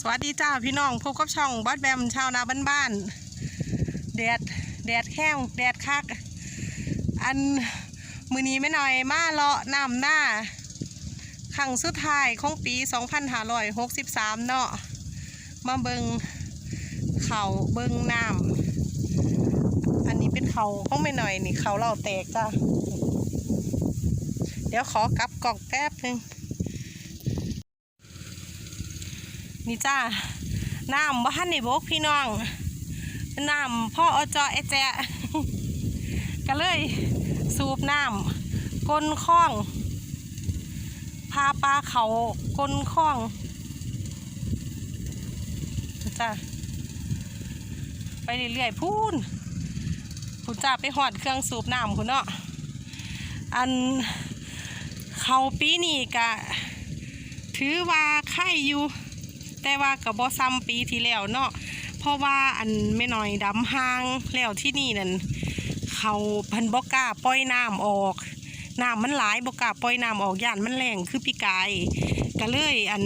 สวัสดีจ้าพี่น้องพบกับช่องบอสแบมชาวนาบ้านๆแดดแดดแข้งแดดคัก อันมือนี้ไม่หน่อยมาเลาะน้ำหน้าครั้งสุดท้ายของปี 2563 เนาะมาเบิงเขาเบิงน้ำอันนี้เป็นเขาของไม่หน่อยนี่เขาเราแตกจ้าเดี๋ยวขอกลับกล่องแป๊บนึง นี่จ้าน้ำบ้านในบกพี่น้องน้ำพ่ออจอไอแจก็เลยสูบน้ำก้นคล้อง พาปลาเขาก้นคล้องจ้าไปเรื่อยๆพูนพูนจ้าไปหอดเครื่องสูบน้ำคุณเนาะอันเขาปีนี้กะถือว่าไข่อยู่ แต่ว่ากับบอซ้ำปีที่แล้วเนาะเพราะว่าอันไม่น้อยดำห้างแล้วที่นี่นั่นเขาพันบอกกล้าปล่อยน้ำออกน้ำมันหลายบอกกล้าปล่อยน้ำออกย่านมันแรงคือปีกายก็เลยอัน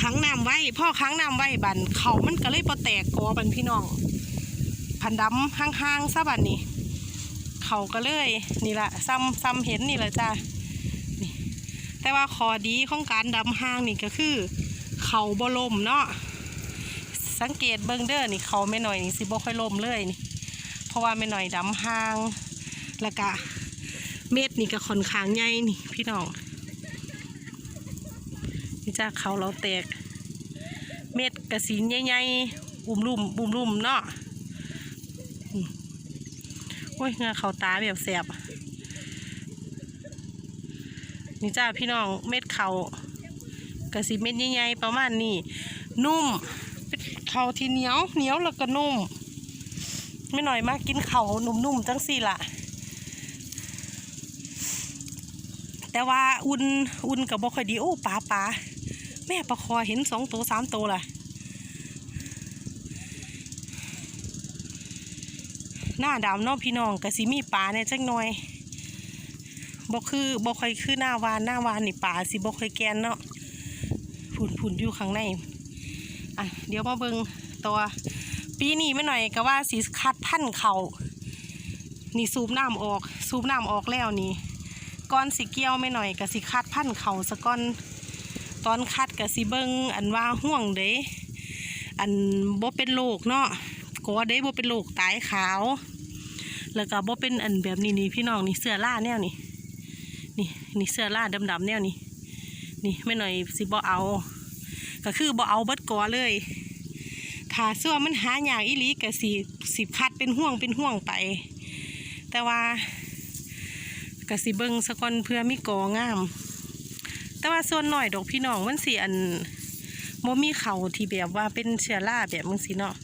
ขังน้ำไว้พ่อขังน้ำไว้บันเขามันก็เลยปแตกกอบันพี่น้อง พันดำห้างๆซะบันนี่เขาก็เลยนี่แหละซ้ำซ้ำเห็นนี่แหละจ้า แต่ว่าข้อดีของการดำห้างนี่ก็คือ เขาบ่ลมเนาะสังเกตเบิ่งเด้อนี่เขาไม่หน่อยนี่สิบ่ค่อยลมเลยนี่ เพราะว่าไม่หน่อยดำห้างแล้วก็เม็ดนี่ก็ค่อนข้างใหญ่นี่ พี่น้องนี่จ้าเขาเราแตก เม็ดกระสีใหญ่ๆอุ้มลุ่มอุ้มลุ่มเนาะโอ้ยเงาเขาตาแบบแสบ นี่จ้าพี่น้องเม็ดเขากระสีเม็ดใหญ่ๆประมาณนี้นุ่มเป็นเขาที่เหนียวเหนียวแล้วก็นุ่ม ไม่หน่อยมากกินเขานุ่มๆจังสี่ละแต่ว่าอุ่นอุ่นกับบ่ค่อยดีโอ้ปลาปลาแม่ปลาคอเห็นสองตัวสามตัวล่ะหน้าดำเนาะพี่น้องกระสิมีปลาเนี่ยจักหน่อย บ่คือบ่ค่อยคือหน้าวานหน้าวานนี่ป่าสิบ่ค่อยแกนเนาะผุนผุนอยู่ข้างในอะเดี๋ยวมาเบิงตัวปีนี้ไม่หน่อยก็ว่าสีคัดพันเขานี่สูบน้ำออกสูบน้ำออกแล้วนี่ก้อนสีเกี้ยวไม่หน่อยก็สิคัดพันธุ์เขาสะก้อนตอนคัดก็สิเบิงอันว่าห่วงเด้อันบ่เป็นโรคเนาะก็เด้บ่เป็นโรคตายขาว แล้วก็บ่เป็นอันแบบนี้นี่พี่น้องนี่เสื้อล่าแนวนี่ นี่นี่เสื้อลาดดำๆแนวนี่นี่ไม่หน่อยสิบ่เอา ก็คือบ่เอาเบิดกอเลยถ้าเสื้อมันหาอย่ากอีหลีก็สิสิคัดเป็นห่วงเป็นห่วงไป แต่ว่ากสิเบิงสะกอนเพื่อมีกองาม แต่ว่าส่วนหน่อยดอกพี่น้องมันสิอันบ่มีเขาที่แบบว่าเป็นเชื้อราแบบมึงสิเนาะ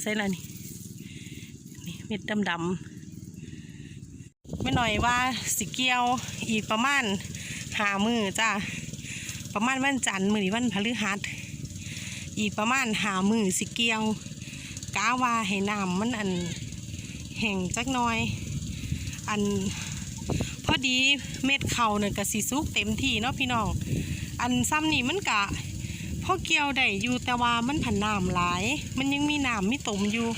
ใส่ละนี่นี่เม็ดดำๆ ไม่หน่อยว่าสิเกียวอีกประมาณหามือจ้าประมาณวันจันทร์มือนี้วันพฤหัสอีกประมาณหามือสิเกียวกาว่าให้น้ำมันอันแห้งจักน่อย อันพอดีเม็ดเข่าเนี่ยกะสีสุกเต็มที่เนาะพี่น้องอันซ้ำนี่มันกะพ่อเกียวได้อยู่แต่ว่ามันผันน้ำหลาย มันยังมีน้ำมีตมอยู่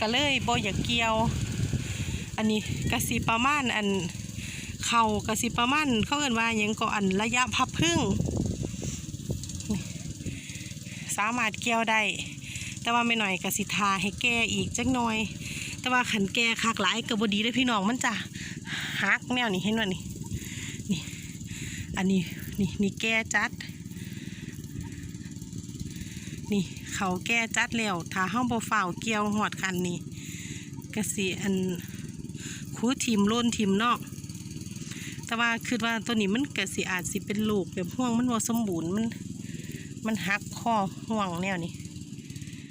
ก็เลยบ่อยากเกียว อันนี้กระสิประมาณอันเข่ากระสิประมาณเขาเอินว่ายังก็อันระยะพับพึ่งสามารถเกี่ยวได้ แต่ว่าไม่หน่อยกระสิทาให้แก้อีกจักหน่อย แต่ว่าขันแก้คักหลายกับบดีเลยพี่น้องมันจะหักแนวนี่เห็นว่านี่นี่อันนี้นี่นี่แก้จัด นี่เขาแก้จัดแล้วถ้าห้องบ่ฝ่าวเกี่ยวหอดคันนี่กระสิอัน พูทีมล้นทีมนอก แต่ว่าคือว่าตัวนี้มันกระสีอาจสิเป็นลูกแบบห่วงมันว่าสมบูรณ์มัน มันหักข้อห่วงแนวนี้